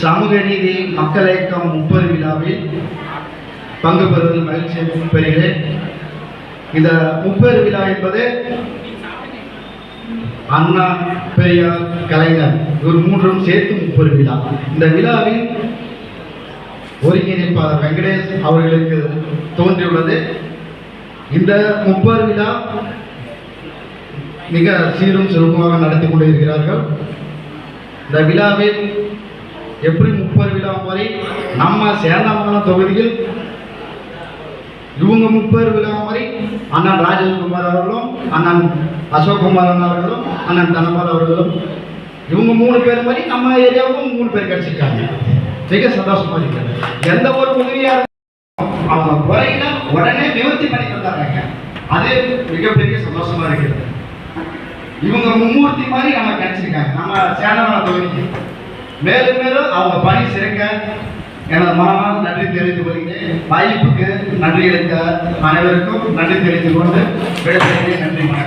சமூக நீதி மக்கள் இயக்கம் முப்பது விழாவில் பங்கு பெறுவது மகிழ்ச்சி பெறுகிறேன். இந்த முப்பது விழா என்பது அண்ணா பெரியார் கலைஞர் இவர் மூன்றும் சேர்த்து முப்பது விழா. இந்த விழாவில் ஒருங்கிணைப்பாளர் வெங்கடேஷ் அவர்களுக்கு தோன்றியுள்ளது. இந்த முப்பது விழா மிக சீரும் சிறப்புமாக நடத்தி கொண்டிருக்கிறார்கள். இந்த விழாவில் எப்படி முப்பது விழா மாதிரி நம்ம சேந்தமங்கலம் தொகுதியில் இவங்க முப்பது விழா மாதிரி அண்ணன் ராஜேஷ்குமார் அவர்களும் அண்ணன் அசோக்குமாரன் அவர்களும் அண்ணன் தனபால் அவர்களும் இவங்க மூணு பேர் மாதிரி நம்ம ஏரியாவுக்கும் மூணு பேர் கிடைச்சிருக்காங்க. மிக சந்தோஷமா இருக்காங்க எந்த ஒரு உதவியா இருந்தாலும் அவங்க குறையில உடனே நிவர்த்தி பண்ணி தந்தாங்க. அது மிகப்பெரிய சந்தோஷமா இருக்கிறது. இவங்க மும்மூர்த்தி மாதிரி நம்ம கிடைச்சிருக்காங்க. நம்ம சேனமங்கலம் தொகுதிக்கு. மேலும் மேலும் அவங்க பணி சிறக்க எனது மனமார்ந்த நன்றி தெரிவித்துக் கொள்கிறேன். வாய்ப்புக்கு நன்றி அளித்த அனைவருக்கும் நன்றி தெரிவித்துக் கொண்டு விடைபெறுகிறேன். நன்றி வணக்கம்.